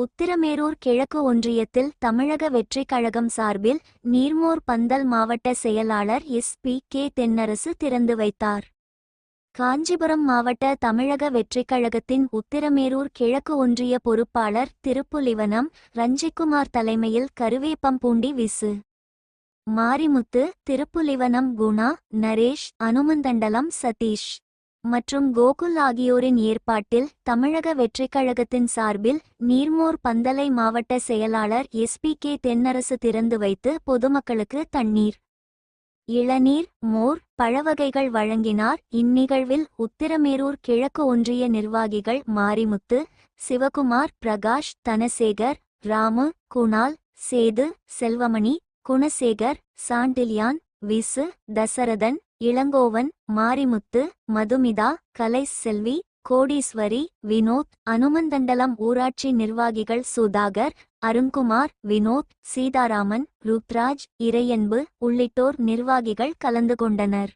உத்திரமேரூர் கிழக்கு ஒன்றியத்தில் தமிழக வெற்றிக் கழகம் சார்பில் நீர்மோர் பந்தல் மாவட்ட செயலாளர் எஸ். பி. கே. தென்னரசு திறந்து வைத்தார். காஞ்சிபுரம் மாவட்ட தமிழக வெற்றிக் கழகத்தின் உத்திரமேரூர் கிழக்கு ஒன்றிய பொறுப்பாளர் திருப்புலிவனம் ரஞ்சிக்குமார் தலைமையில் கருவேப்பம்பூண்டி விசு. மாரிமுத்து திருப்புலிவனம் குணா நரேஷ் அனுமந்தண்டலம் சதீஷ். மற்றும் கோகுல் ஆகியோரின் ஏற்பாட்டில் தமிழக வெற்றிக்கழகத்தின் சார்பில் நீர்மோர் பந்தலை மாவட்ட செயலாளர் எஸ்பி கே தென்னரசு திறந்து வைத்து பொதுமக்களுக்கு தண்ணீர் இளநீர் மோர் பழவகைகள் வழங்கினார். இந்நிகழ்வில் உத்திரமேரூர் கிழக்கு ஒன்றிய நிர்வாகிகள் மாரிமுத்து சிவகுமார் பிரகாஷ் தனசேகர் ராமு குணால் சேது செல்வமணி குணசேகர் சாண்டில்யான் விசு தசரதன் இளங்கோவன் மாரிமுத்து மதுமிதா கலை செல்வி கோடீஸ்வரி வினோத் அனுமந்தண்டலம் ஊராட்சி நிர்வாகிகள் சுதாகர் அருண்குமார் வினோத் சீதாராமன் ருத்ராஜ் இறையன்பு உள்ளிட்டோர் நிர்வாகிகள் கலந்து கொண்டனர்.